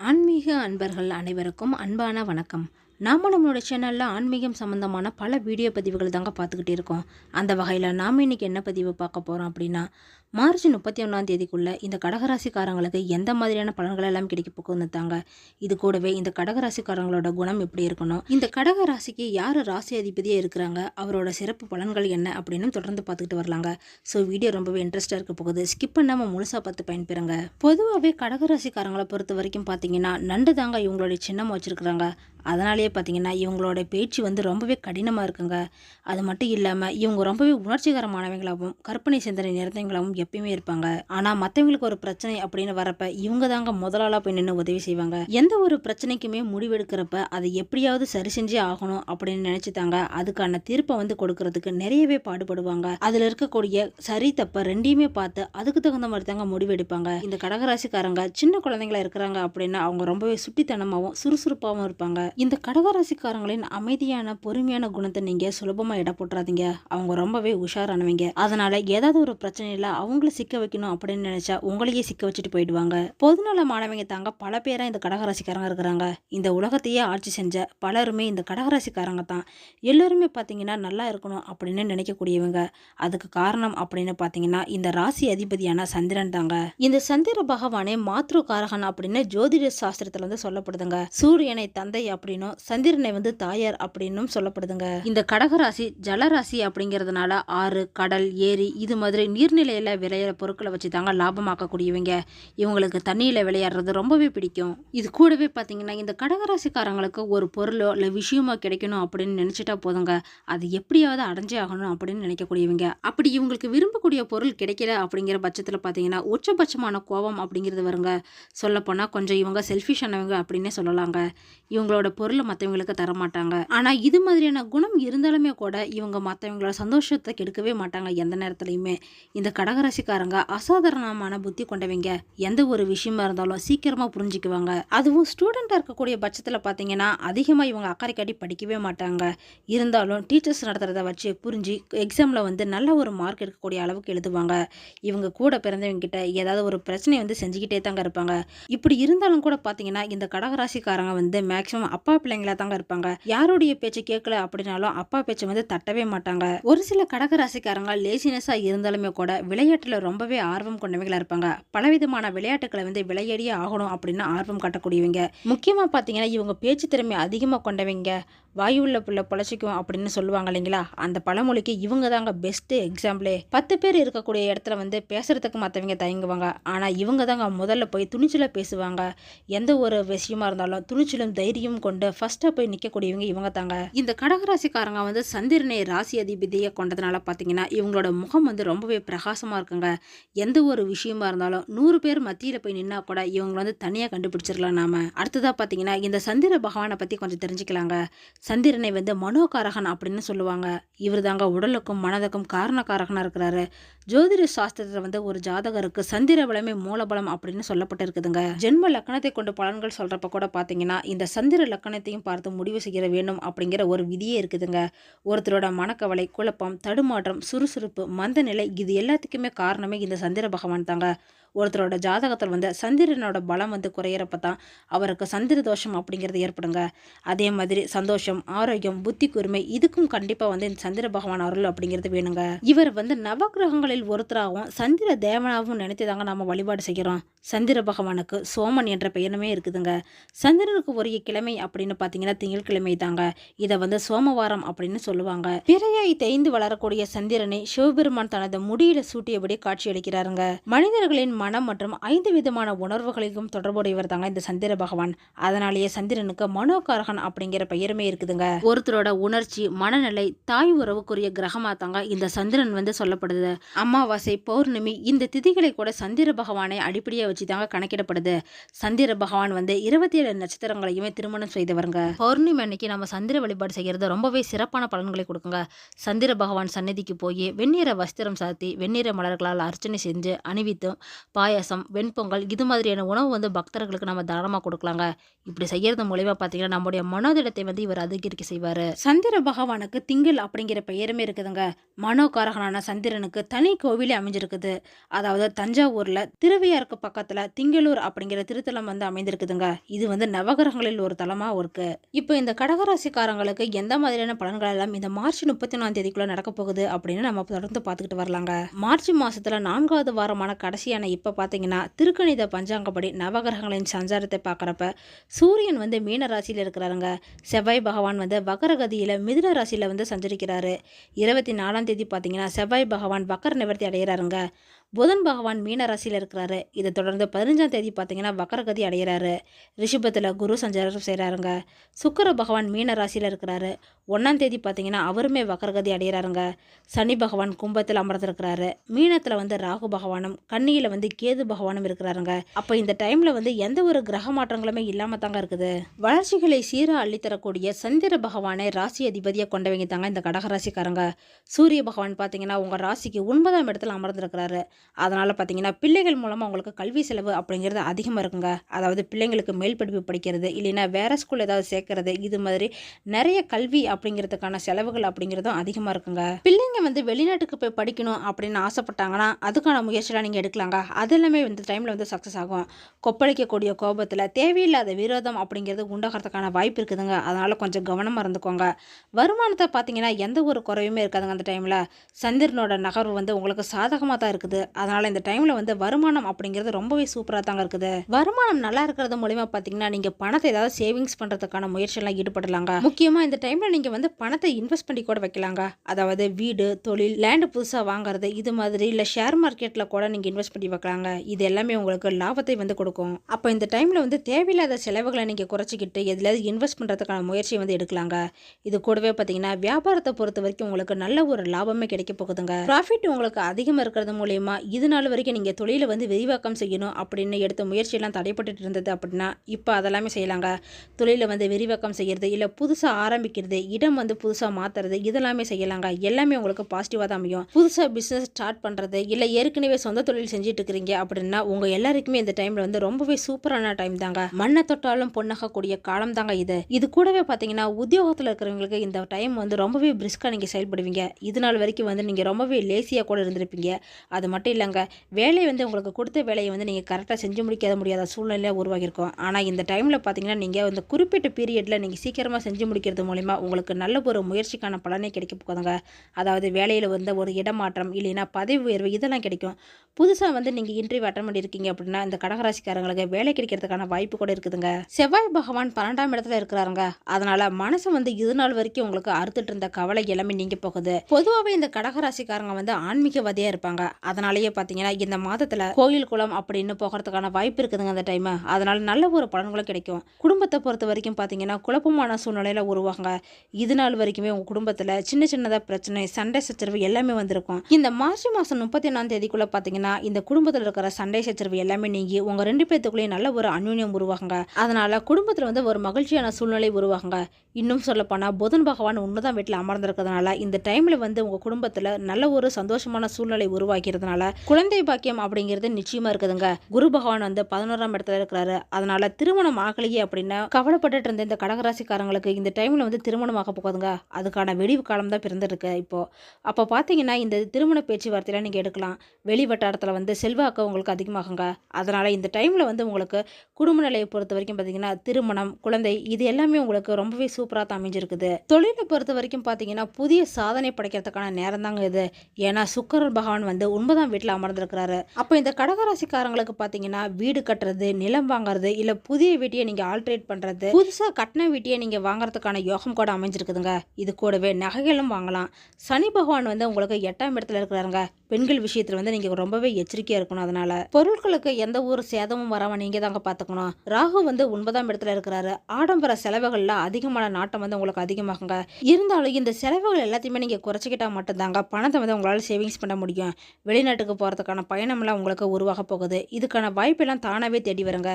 ஆன்மீக அன்பர்கள் அனைவருக்கும் அன்பான வணக்கம். நாம் நம்மளோட சேனலில் ஆன்மீகம் சம்மந்தமான பல வீடியோ பதிவுகள் தாங்க பார்த்துக்கிட்டே இருக்கோம். அந்த வகையில் நாம் இன்றைக்கி என்ன பதிவு பார்க்க போகிறோம் அப்படின்னா மார்ச் முப்பத்தி ஒன்றாம் தேதிக்குள்ளே இந்த கடகராசிக்காரங்களுக்கு எந்த மாதிரியான பலன்கள் எல்லாம் கிடைக்க போகுதுன்னு தாங்க. இது கூடவே இந்த கடகராசிக்காரங்களோட குணம் எப்படி இருக்கணும்? இந்த கடகராசிக்கு யார் ராசி அதிபதியாக இருக்கிறாங்க? அவரோட சிறப்பு பலன்கள் என்ன? அப்படின்னு தொடர்ந்து பார்த்துக்கிட்டு வரலாங்க. ஸோ வீடியோ ரொம்பவே இன்ட்ரெஸ்ட்டாக இருக்க போகுது. ஸ்கிப் பண்ணாமல் முழுசாக பார்த்து பயன்பெறுங்க. பொதுவாகவே கடகராசிக்காரங்களை பொறுத்த வரைக்கும் பார்த்தீங்கன்னா நண்டு தாங்க இவங்களுடைய சின்னம் வச்சுருக்குறாங்க. அதனாலேயே பார்த்தீங்கன்னா இவங்களோட பேச்சு வந்து ரொம்பவே கடினமாக இருக்குங்க. அது மட்டும் இல்லாமல் இவங்க ரொம்பவே உணர்ச்சிகரமானவங்களாகவும் கற்பனை சிந்தனை நிறைந்தவங்களாகவும் எப்பயுமே இருப்பாங்க. ஆனால் மற்றவங்களுக்கு ஒரு பிரச்சனை அப்படின்னு வரப்ப இவங்க தாங்க முதலாளாக போய் நின்று உதவி செய்வாங்க. எந்த ஒரு பிரச்சனைக்குமே முடிவெடுக்கிறப்ப அதை எப்படியாவது சரி செஞ்சே ஆகணும் அப்படின்னு நினைச்சுட்டாங்க. அதுக்கான தீர்ப்பை வந்து கொடுக்கறதுக்கு நிறையவே பாடுபடுவாங்க. அதில் இருக்கக்கூடிய சரி தப்ப ரெண்டையுமே பார்த்து அதுக்கு தகுந்த மாதிரி தாங்க முடிவெடுப்பாங்க. இந்த கடகராசிக்காரங்க சின்ன குழந்தைங்களா இருக்கிறாங்க அப்படின்னா அவங்க ரொம்பவே சுட்டித்தனமாகவும் சுறுசுறுப்பாகவும் இருப்பாங்க. இந்த கடகராசிக்காரங்களின் அமைதியான பொறுமையான குணத்தை நீங்க சுலபமா இட போட்டுறாதீங்க. அவங்க ரொம்பவே உஷாரானவங்க. அதனால ஏதாவது ஒரு பிரச்சனையில அவங்கள சிக்க வைக்கணும் அப்படின்னு நினைச்சா உங்களையே சிக்க வச்சுட்டு போயிடுவாங்க. பொதுநல மாணவங்க தாங்க பல பேரா இந்த கடகராசிக்காரங்க இருக்கிறாங்க. இந்த உலகத்தையே ஆட்சி செஞ்ச பலருமே இந்த கடகராசிக்காரங்க தான். எல்லோருமே பார்த்தீங்கன்னா நல்லா இருக்கணும் அப்படின்னு நினைக்கக்கூடியவங்க. அதுக்கு காரணம் அப்படின்னு பார்த்தீங்கன்னா இந்த ராசி அதிபதியான சந்திரன் தாங்க. இந்த சந்திர பகவானே மாத்ரு காரகன் அப்படின்னு ஜோதிட சாஸ்திரத்துல வந்து சொல்லப்படுதுங்க. சூரியனை தந்தை அப்படின்னும் சந்திரனை வந்து தாயார் அப்படின்னும் சொல்லப்படுதுங்க. இந்த கடகராசி ஜலராசி அப்படிங்கிறதுனால ஆறு கடல் ஏரி இது மாதிரி நீர்நிலையில விளையிற பொருட்களை வச்சு தாங்க லாபமாக்கக்கூடியவங்க. இவங்களுக்கு தண்ணியில் விளையாடுறது ரொம்பவே பிடிக்கும். இது கூடவே பார்த்தீங்கன்னா இந்த கடகராசிக்காரங்களுக்கு ஒரு பொருளோ இல்லை விஷயமோ கிடைக்கணும் அப்படின்னு நினச்சிட்டா போதுங்க. அது எப்படியாவது அடைஞ்சே ஆகணும் அப்படின்னு நினைக்கக்கூடியவங்க. அப்படி இவங்களுக்கு விரும்பக்கூடிய பொருள் கிடைக்கல அப்படிங்கிற பட்சத்தில் பார்த்தீங்கன்னா உச்சபட்சமான கோபம் அப்படிங்கிறது வருங்க. சொல்லப்போனால் கொஞ்சம் இவங்க செல்ஃபிஷ் ஆனவங்க அப்படின்னே சொல்லலாங்க. இவங்களோட பொருளை மற்றவங்களுக்கு தர மாட்டாங்க ஆனால் இது மாதிரியான குணம் இருந்தாலுமே கூட இவங்க மற்றவங்களோட சந்தோஷத்தை கெடுக்கவே மாட்டாங்க எந்த நேரத்துலையுமே. இந்த கடகர ராசிக்காரங்க அசாதாரணமான புத்தி கொண்டவங்க. எந்த ஒரு விஷயமா இருந்தாலும் சீக்கிரமாக புரிஞ்சுக்குவாங்க. அதுவும் ஸ்டூடெண்ட்டாக இருக்கக்கூடிய பட்சத்தில் பார்த்தீங்கன்னா அதிகமாக இவங்க அக்கறை காட்டி படிக்கவே மாட்டாங்க. இருந்தாலும் டீச்சர்ஸ் நடத்துகிறத வச்சு புரிஞ்சு எக்ஸாமில் வந்து நல்ல ஒரு மார்க் எடுக்கக்கூடிய அளவுக்கு எழுதுவாங்க. இவங்க கூட பிறந்தவங்க கிட்ட ஏதாவது ஒரு பிரச்சனை வந்து செஞ்சுக்கிட்டே தாங்க இருப்பாங்க. இப்படி இருந்தாலும் கூட பார்த்தீங்கன்னா இந்த கடகராசிக்காரங்க வந்து மேக்ஸிமம் அப்பா பிள்ளைங்களா தாங்க இருப்பாங்க. யாருடைய பேச்சு கேட்கல அப்படின்னாலும் அப்பா பேச்சை வந்து தட்டவே மாட்டாங்க. ஒரு சில கடகராசிக்காரங்க லேசினஸாக இருந்தாலுமே கூட விளையாட்டில் ரொம்பவே ஆர்வம் கொண்டவங்களா இருப்பாங்க. பலவிதமான விளையாட்டுகளை வந்து விளையாடியே ஆகணும் அப்படின்னு ஆர்வம் காட்டக்கூடியவங்க. முக்கியமாக பார்த்தீங்கன்னா இவங்க பேச்சு திறமை அதிகமாக கொண்டவங்க. வாயுள்ள புள்ள பொழைச்சிக்கும் அப்படின்னு சொல்லுவாங்க இல்லைங்களா? அந்த பழமொழிக்கு இவங்க தாங்க பெஸ்ட்டு எக்ஸாம்பிளே பத்து பேர் இருக்கக்கூடிய இடத்துல வந்து பேசுறதுக்கு மற்றவங்க தயங்குவாங்க. ஆனால் இவங்க தாங்க முதல்ல போய் துணிச்சலாக பேசுவாங்க. எந்த ஒரு விஷயமா இருந்தாலும் துணிச்சலும் தைரியம் கொண்டு ஃபர்ஸ்ட்டாக போய் நிற்கக்கூடியவங்க இவங்க தாங்க. இந்த கடகராசிக்காரங்க வந்து சந்திரனை ராசி அதிபதியை கொண்டதுனால பார்த்தீங்கன்னா இவங்களோட முகம் வந்து ரொம்பவே பிரகாசமாக இருக்குங்க எந்த ஒரு விஷயமா இருந்தாலும் நூறு பேர் மத்தியில் போய் நின்னா கூட இவங்களை வந்து தனியாக கண்டுபிடிச்சிடலாம் நாம. அடுத்ததாக பார்த்தீங்கன்னா இந்த சந்திர பகவானை பற்றி கொஞ்சம் தெரிஞ்சுக்கலாங்க. சந்திரனை வந்து மனோகாரகன் அப்படின்னு சொல்லுவாங்க. இவர் தாங்க உடலுக்கும் மனதுக்கும் காரணக்காரகனாக இருக்கிறாரு. ஜோதிட சாஸ்திரத்தில் வந்து ஒரு ஜாதகருக்கு சந்திர பலமே மூலபலம் அப்படின்னு சொல்லப்பட்டிருக்குதுங்க. ஜென்ம லக்கணத்தை கொண்டு பலன்கள் சொல்கிறப்ப கூட பார்த்தீங்கன்னா இந்த சந்திர லக்கணத்தையும் பார்த்து முடிவு செய்ய வேண்டும் அப்படிங்கிற ஒரு விதியே இருக்குதுங்க. ஒருத்தரோட மனக்கவலை குழப்பம் தடுமாற்றம் சுறுசுறுப்பு மந்த நிலை இது எல்லாத்துக்குமே காரணமே இந்த சந்திர பகவான் தாங்க. ஒருத்தரோட ஜாதகத்தில் வந்து சந்திரனோட பலம் வந்து குறையிறப்ப தான் அவருக்கு சந்திர தோஷம் அப்படிங்கிறது ஏற்படுங்க. அதே மாதிரி சந்தோஷம் ஆரோக்கியம் புத்தி கூர்மை இதுக்கும் கண்டிப்பாக வந்து இந்த சந்திர பகவான் அருள் அப்படிங்கிறது வேணுங்க. இவர் வந்து நவகிரகங்களில் ஒருத்தராகவும் சந்திர தேவனாகவும் நினைத்து தாங்க நம்ம வழிபாடு செய்கிறோம் சந்திர பகவானுக்கு சோமன் என்ற பெயருமே இருக்குதுங்க. சந்திரனுக்கு உரிய கிழமை அப்படின்னு பார்த்தீங்கன்னா திங்கட்கிழமை தாங்க. இதை வந்து சோமவாரம் அப்படின்னு சொல்லுவாங்க. பிறையாய் தேய்ந்து வளரக்கூடிய சந்திரனை சிவபெருமான் தனது முடியில சூட்டியபடி காட்சியளிக்கிறாருங்க. மனிதர்களின் மனம் மற்றும் ஐந்து விதமான உணர்வுகளுக்கும் தொடர்புடையவர் தாங்க இந்த சந்திர பகவான். அதனாலேயே சந்திரனுக்கு மனோகாரகன் அப்படிங்கிற பெயருமே இருக்குதுங்க. ஒருத்தரோட உணர்ச்சி மனநிலை தாய் உறவுக்குரிய கிரகமா தாங்க இந்த சந்திரன் வந்து சொல்லப்படுது. அமாவாசை பௌர்ணமி இந்த திதிகளை கூட சந்திர பகவானை அடிப்படையாக வச்சு தாங்க கணக்கிடப்படுது. சந்திர பகவான் வந்து இருபத்தி ஏழு நட்சத்திரங்களையுமே திருமணம் செய்தவருங்க. பௌர்ணமி அன்னைக்கு நம்ம சந்திர வழிபாடு செய்கிறது ரொம்பவே சிறப்பான பலன்களை கொடுக்குங்க. சந்திர பகவான் சந்நிதிக்கு போய் வெந்நீர வஸ்திரம் சாத்தி வெந்நீர மலர்களால் அர்ச்சனை செஞ்சு அணிவித்தும் பாயாசம் வெண்பொங்கல் இது மாதிரியான உணவு வந்து பக்தர்களுக்கு நம்ம தாராளமாக கொடுக்கலாங்க. இப்படி செய்யறது மூலயமா பார்த்தீங்கன்னா நம்முடைய மனோதிடத்தை வந்து இவர் அதிகரிக்க செய்வார். சந்திர பகவானுக்கு திங்கள் அப்படிங்கிற பெயருமே இருக்குதுங்க. மனோகாரகனான சந்திரனுக்கு தனி கோவிலே அமைஞ்சிருக்குது. அதாவது தஞ்சாவூரில் திருவையாருக்கு பக்கத்தில் திங்களூர் அப்படிங்கிற திருத்தலம் வந்து அமைந்திருக்குதுங்க. இது வந்து நவகிரகங்களில் ஒரு தலமாக இருக்கு. இப்போ இந்த கடகராசிக்காரங்களுக்கு எந்த மாதிரியான பலன்கள் எல்லாம் இந்த மார்ச் முப்பத்தி ஒன்றாம் தேதிக்குள்ள நடக்க போகுது அப்படின்னு நம்ம தொடர்ந்து பார்த்துக்கிட்டு வரலாங்க. மார்ச் மாசத்துல நான்காவது வாரமான கடைசியான இப்போ பார்த்தீங்கன்னா திருக்கணித பஞ்சாங்கப்படி நவகிரகங்களின் சஞ்சாரத்தை பார்க்குறப்ப சூரியன் வந்து மீன ராசியில் இருக்கிறாருங்க. செவ்வாய் பகவான் வந்து வக்கரகதியில் மிதுன ராசியில் வந்து சஞ்சரிக்கிறாரு. இருபத்தி நாலாம் தேதி பார்த்தீங்கன்னா செவ்வாய் பகவான் வக்கர நிவர்த்தி அடைகிறாருங்க புதன் பகவான் மீன ராசியில் இருக்கிறாரு. இதை தொடர்ந்து பதினஞ்சாம் தேதி பார்த்தீங்கன்னா வக்கரகதி அடைகிறாரு ரிஷபத்தில் குரு சஞ்சாரம் செய்கிறாருங்க சுக்கர பகவான் மீன ராசியில் இருக்கிறாரு. ஒன்றாம் தேதி பார்த்தீங்கன்னா அவருமே வக்கரகதி அடைகிறாருங்க சனி பகவான் கும்பத்தில் அமர்ந்திருக்கிறாரு. மீனத்தில் வந்து ராகு பகவானும் கன்னியில் வந்து கேது பகவானும் இருக்கிறாருங்க. அப்போ இந்த டைமில் வந்து எந்த ஒரு கிரக மாற்றங்களுமே இல்லாமல் தாங்க இருக்குது. வளர்ச்சிகளை சீராக அள்ளித்தரக்கூடிய சந்திர பகவானை ராசி அதிபதியாக கொண்டவங்க தாங்க இந்த கடகராசிக்காரங்க சூரிய பகவான் பார்த்தீங்கன்னா உங்கள் ராசிக்கு ஒன்பதாம் இடத்துல அமர்ந்திருக்கிறாரு. அதனால் பார்த்தீங்கன்னா பிள்ளைகள் மூலமாக உங்களுக்கு கல்வி செலவு அப்படிங்கிறது அதிகமாக இருக்குங்க. அதாவது பிள்ளைங்களுக்கு மேல் படிப்பு படிக்கிறது இல்லைன்னா வேறு ஸ்கூல் ஏதாவது சேர்க்கறது இது மாதிரி நிறைய கல்வி அப்படிங்கிறதுக்கான செலவுகள் அப்படிங்கிறதும் அதிகமாக இருக்குங்க. பிள்ளைங்க வந்து வெளிநாட்டுக்கு போய் படிக்கணும் அப்படின்னு ஆசைப்பட்டாங்கன்னா அதுக்கான முயற்சியெலாம் நீங்கள் எடுக்கலாங்க. அது எல்லாமே இந்த டைமில் வந்து சக்ஸஸ் ஆகும். கொப்பளிக்கக்கூடிய கோபத்தில் தேவையில்லாத விரோதம் அப்படிங்கிறது உண்டாகிறதுக்கான வாய்ப்பு இருக்குதுங்க. அதனால் கொஞ்சம் கவனமாக இருந்துக்கோங்க. வருமானத்தை பார்த்தீங்கன்னா எந்த ஒரு குறையுமே இருக்காதுங்க அந்த டைமில் சந்திரனோட நகர்வு வந்து உங்களுக்கு சாதகமாக தான் இருக்குது. அதனால் இந்த டைமில் வந்து வருமானம் அப்படிங்கிறது ரொம்பவே சூப்பராக தாங்க இருக்குது. வருமானம் நல்லா இருக்கிறது மூலயமா பார்த்தீங்கன்னா நீங்கள் பணத்தை ஏதாவது சேவிங்ஸ் பண்ணுறதுக்கான முயற்சியெல்லாம் ஈடுபடலாங்க. முக்கியமாக இந்த டைமில் நீங்கள் வந்து பணத்தை இன்வெஸ்ட் பண்ணி கூட வைக்கலாங்க. அதாவது வீடு தொழில் லேண்டு புதுசாக வாங்குறது இது மாதிரி இல்லை ஷேர் மார்க்கெட்டில் கூட நீங்கள் இன்வெஸ்ட் பண்ணி வைக்கலாங்க. இது எல்லாமே உங்களுக்கு லாபத்தை வந்து கொடுக்கும். அப்போ இந்த டைமில் வந்து தேவையில்லாத செலவுகளை நீங்கள் குறைச்சிக்கிட்டு எதுலையாவது இன்வெஸ்ட் பண்ணுறதுக்கான முயற்சியை வந்து எடுக்கலாங்க. இது கூடவே பார்த்தீங்கன்னா வியாபாரத்தை பொறுத்த வரைக்கும் உங்களுக்கு நல்ல ஒரு லாபமே கிடைக்க போகுதுங்க. ப்ராஃபிட் உங்களுக்கு அதிகமாக இருக்கிறது மூலயமா இது நாள் வரைக்கும் நீங்கள் தொழிலை வந்து விரிவாக்கம் செய்யணும் அப்படின்னு எடுத்த முயற்சியெல்லாம் தடைப்பட்டு இருந்தது அப்படின்னா இப்போ அதெல்லாமே செய்யலாங்க. தொழிலை வந்து விரிவாக்கம் செய்கிறது இல்லை புதுசாக ஆரம்பிக்கிறது இடம் வந்து புதுசாக மாற்றுறது இதெல்லாமே செய்யலாங்க. எல்லாமே உங்களுக்கு பாசிட்டிவாக தான் அமையும். புதுசாக பிஸ்னஸ் ஸ்டார்ட் பண்ணுறது இல்லை ஏற்கனவே சொந்த தொழில் செஞ்சுட்டு இருக்கிறீங்க அப்படின்னா உங்கள் எல்லாருக்குமே இந்த டைமில் வந்து ரொம்பவே சூப்பரான டைம் தாங்க. மண்ணை தொட்டாலும் பொண்ணாகக்கூடிய காலம் தாங்க இது. இது கூடவே பார்த்தீங்கன்னா உத்தியோகத்தில் இருக்கிறவங்களுக்கு இந்த டைம் வந்து ரொம்பவே பிரிஸ்காக நீங்கள் செயல்படுவீங்க. இது நாள் வரைக்கும் வந்து நீங்கள் ரொம்பவே லேசியாக கூட இருந்திருப்பீங்க. அது மட்டும் இல்லைங்க. வேலை வந்து உங்களுக்கு கொடுத்த வேலையை வந்து நீங்கள் கரெக்டாக செஞ்சு முடிக்காத முடியாத சூழ்நிலையாக உருவாகியிருக்கும். ஆனால் இந்த டைமில் பார்த்தீங்கன்னா நீங்கள் இந்த குறிப்பிட்ட பீரியடில் நீங்கள் சீக்கிரமாக செஞ்சு முடிக்கிறது மூலிமா உங்களுக்கு நல்ல ஒரு முயற்சிக்கான பலனே கிடைக்க போகுதுங்க. அதாவது வேலையில் வந்து ஒரு இடமாற்றம் இல்லைன்னா பதவி உயர்வு இதெல்லாம் கிடைக்கும். புதுசாக வந்து நீங்கள் இன்டர்வியூ அட்டன் பண்ணியிருக்கீங்க அப்படின்னா இந்த கடகராசிக்காரங்களுக்கு வேலை கிடைக்கிறதுக்கான வாய்ப்பு கூட இருக்குதுங்க. செவ்வாய் பகவான் பன்னெண்டாம் இடத்துல இருக்கிறாருங்க. அதனால மனசு வந்து இது நாள் வரைக்கும் உங்களுக்கு அறுத்துட்டு இருந்த கவலை எல்லாமே நீங்க போகுது. பொதுவாகவே இந்த கடகராசிக்காரங்க வந்து ஆன்மீகவாதியாக இருப்பாங்க. அதனாலேயே பார்த்தீங்கன்னா இந்த மாதத்தில் கோயில் குளம் அப்படின்னு போகிறதுக்கான வாய்ப்பு இருக்குதுங்க அந்த டைம் அதனால் நல்ல ஒரு பலன்களும் கிடைக்கும். குடும்பத்தை பொறுத்த வரைக்கும் பார்த்தீங்கன்னா குழப்பமான சூழ்நிலையில் உருவாங்க. இது நாள் வரைக்குமே உங்கள் குடும்பத்தில் சின்ன சின்னதாக பிரச்சனை சண்டை சச்சரவு எல்லாமே வந்திருக்கும். இந்த மார்ச் மாதம் முப்பத்தி ஒன்றாம் தேதிக்குள்ளே பார்த்தீங்கன்னா இந்த குடும்பத்தில் இருக்கிற சண்டை சச்சரவு எல்லாமே நீங்கி உங்கள் ரெண்டு பேர்த்துக்குள்ளேயும் நல்ல ஒரு அந்யூன்யம் உருவாகுங்க. அதனால குடும்பத்தில் வந்து ஒரு மகிழ்ச்சியான சூழ்நிலை உருவாகுங்க. இன்னும் சொல்லப்போனால் புதன் பகவான் ஒன்று வீட்டில் அமர்ந்திருக்கிறதுனால இந்த டைமில் வந்து உங்கள் குடும்பத்தில் நல்ல ஒரு சந்தோஷமான சூழ்நிலை உருவாக்கிறதுனால குழந்தை பாக்கியம் அப்படிங்கிறது நிச்சயமாக இருக்குதுங்க. குரு பகவான் வந்து பதினோராம் இடத்துல இருக்கிறாரு. அதனால திருமணம் ஆகலையே அப்படின்னு கவலைப்பட்டுட்டு இருந்த இந்த கடகராசிக்காரங்களுக்கு இந்த டைமில் வந்து திருமணம் ஆக போகுதுங்க. அதுக்கான வெடிவு காலம் தான் பிறந்திருக்கு இப்போ. அப்போ பார்த்தீங்கன்னா இந்த திருமண பேச்சுவார்த்தையில நீங்கள் எடுக்கலாம். வெளி வட்டாரத்தில் வந்து செல்வாக்கு உங்களுக்கு அதிகமாகுங்க. அதனால் இந்த டைமில் வந்து உங்களுக்கு குடும்ப நிலையை பொறுத்த வரைக்கும் பார்த்தீங்கன்னா திருமணம் குழந்தை இது எல்லாமே உங்களுக்கு ரொம்பவே சூப்பராக தான் அமைஞ்சிருக்குது. தொழிலை பொறுத்த வரைக்கும் பார்த்தீங்கன்னா புதிய சாதனை படைக்கிறதுக்கான நேரம் தாங்க இது. ஏன்னா சுக்கரன் பகவான் வந்து ஒன்பதாம் வீட்டில் அமர்ந்திருக்கிறாரு. அப்போ இந்த கடகராசிக்காரங்களுக்கு பார்த்தீங்கன்னா வீடு கட்டுறது நிலம் வாங்குறது இல்லை புதிய வீட்டையை நீங்கள் ஆல்ட்ரேட் பண்ணுறது புதுசாக கட்டின வீட்டையை நீங்கள் வாங்குறதுக்கான யோகம் கூட அமைஞ்சிருக்குதுங்க. இது கூடவே நகைகளும் வாங்கலாம். சனி பகவான் வந்து உங்களுக்கு எட்டாம் இடத்துல இருக்கிறாருங்க. பெண்கள் விஷயத்தில் வந்து நீங்கள் ரொம்பவே எச்சரிக்கையாக இருக்கணும் அதனால. பொருட்களுக்கு எந்த ஒரு சேதமும் வராமல் நீங்கள் தாங்க பார்த்துக்கணும் ராகு வந்து ஒன்பதாம் இடத்துல இருக்கிறாரு. ஆடம்பர செலவுகளில் அதிகமான நாட்டம் வந்து உங்களுக்கு அதிகமாகுங்க. இருந்தாலும் இந்த செலவுகள் எல்லாத்தையுமே நீங்கள் குறைச்சிக்கிட்டா மட்டும்தாங்க பணத்தை வந்து உங்களால் சேவிங்ஸ் பண்ண முடியும். வெளிநாட்டு வெளிநாட்டுக்கு போகிறதுக்கான பயணம்லாம் உங்களுக்கு உருவாக போகுது. இதுக்கான வாய்ப்பெல்லாம் தானாகவே தேடி வருங்க.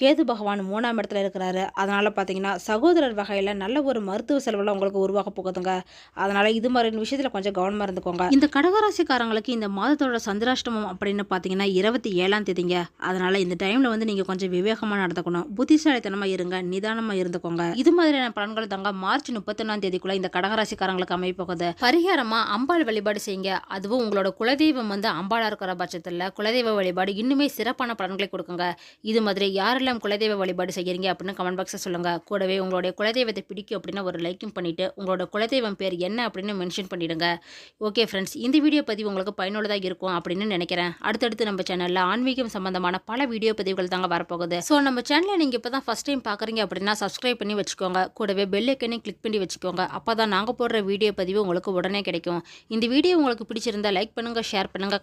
கேது பகவான் மூணாம் இடத்துல இருக்கிறாரு. அதனால் பார்த்தீங்கன்னா சகோதரர் வகையில் நல்ல ஒரு மருத்துவ செலவெல்லாம் உங்களுக்கு உருவாக போகுதுங்க. அதனால் இது மாதிரி விஷயத்தில் கொஞ்சம் கவனமாக இருந்துக்கோங்க. இந்த கடகராசிக்காரங்களுக்கு இந்த மாதத்தோட சந்திராஷ்டமம் அப்படின்னு பார்த்தீங்கன்னா இருபத்தி ஏழாம் தேதிங்க. அதனால் இந்த டைமில் வந்து நீங்கள் கொஞ்சம் விவேகமாக நடந்துக்கணும். புத்திசாலித்தனமாக இருங்க. நிதானமாக இருந்துக்கோங்க. இது மாதிரியான பலன்கள் தாங்க மார்ச் முப்பத்தொன்னாம் தேதிக்குள்ள இந்த கடகராசிக்காரங்களுக்கு அமைப்போகுது பரிகாரமாக அம்பாள் வழிபாடு செய்யுங்க. அதுவும் உங்களோட குலதெய்வம் வந்து அம்பாளா இருக்கிற பட்சத்தில் குலதெய்வ வழிபாடு இன்னுமே சிறப்பான பலன்களை கொடுக்குங்க. இது மாதிரி யாரெல்லாம் குலதெய்வ வழிபாடு செய்கிறீங்க அப்படின்னு கமெண்ட் பாக்ஸில் சொல்லுங்க. கூடவே உங்களுடைய குலதெய்வத்தை பிடிக்கும் அப்படின்னு ஒரு லைக்கும் பண்ணிட்டு உங்களோட குலதெய்வம் பேர் என்ன அப்படின்னு மென்ஷன் பண்ணிடுங்க. ஓகே ஃப்ரெண்ட்ஸ் இந்த வீடியோ பதிவு உங்களுக்கு பயனுள்ளதாக இருக்கும் அப்படின்னு நினைக்கிறேன். அடுத்தடுத்து நம்ம சேனலில் ஆன்மீகம் சம்பந்தமான பல வீடியோ பதிவுகள் தாங்க வரப்போகுது. ஸோ நம்ம சேனலை நீங்கள் இப்போ தான் ஃபஸ்ட் டைம் பார்க்குறீங்க அப்படின்னா சப்ஸ்கிரைப் பண்ணி வச்சுக்கோங்க. கூடவே பெல் ஐக்கனையும் கிளிக் பண்ணி வச்சுக்கோங்க. அப்போ தான் நாங்கள் போடுற வீடியோ பதிவு உங்களுக்கு உடனே கிடைக்கும். இந்த வீடியோ உங்களுக்கு பிடிச்சிருந்தா லைக் பண்ணுங்கள் ஷேர் பண்ணுங்கள்